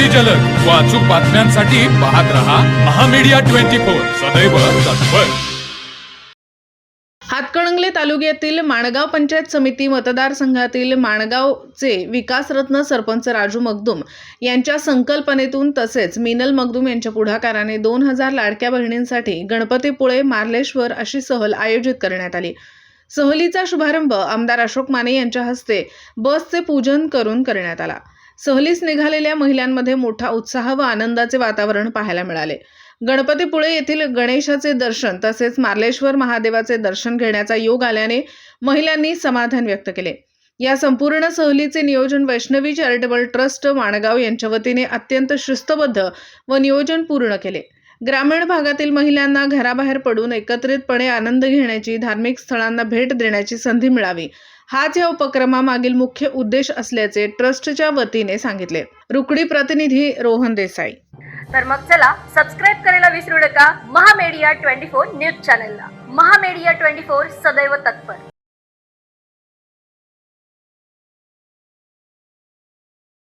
अगदी जलद व अचूक बातम्यांसाठी पाहत रहा महामीडिया ट्वेंटी फोर. सदैव तत्पर. हातकणंगले तालुक्यातील माणगाव पंचायत समिती मतदारसंघातील माणगावचे विकासरत्न सरपंच राजू मगदूम यांच्या संकल्पनेतून तसेच मिनल मगदूम यांच्या पुढाकाराने दोन हजार लाडक्या बहिणींसाठी गणपतीपुळे मार्लेश्वर अशी सहल आयोजित करण्यात आली. सहलीचा शुभारंभ आमदार अशोक माने यांच्या हस्ते बसचे पूजन करून करण्यात आला. सहलीस निघालेल्या महिलांमध्ये मोठा उत्साह व आनंदाचे वातावरण पाहायला मिळाले. गणपतीपुळे येथील गणेशाचे दर्शन तसेच मार्लेश्वर महादेवाचे दर्शन घेण्याचा योग आल्याने महिलांनी समाधान व्यक्त केले. या संपूर्ण सहलीचे नियोजन वैष्णवी चॅरिटेबल ट्रस्ट माणगाव यांच्या वतीने अत्यंत शिस्तबद्ध व नियोजन पूर्ण केले. ग्रामीण भागातील महिलांना घराबाहेर पडून एकत्रितपणे आनंद घेण्याची धार्मिक स्थळांना भेट देण्याची संधी मिळावी. हाच या उपक्रमामागील मुख्य उद्देश असल्याचे ट्रस्टच्या वतीने सांगितले. रुकडी प्रतिनिधी रोहन देसाई. तर मग चला सबस्क्राईब करायला विसरू नका. महामेडिया ट्वेंटी फोर न्यूज चॅनलला महामेडिया ट्वेंटी फोर सदैव तत्पर.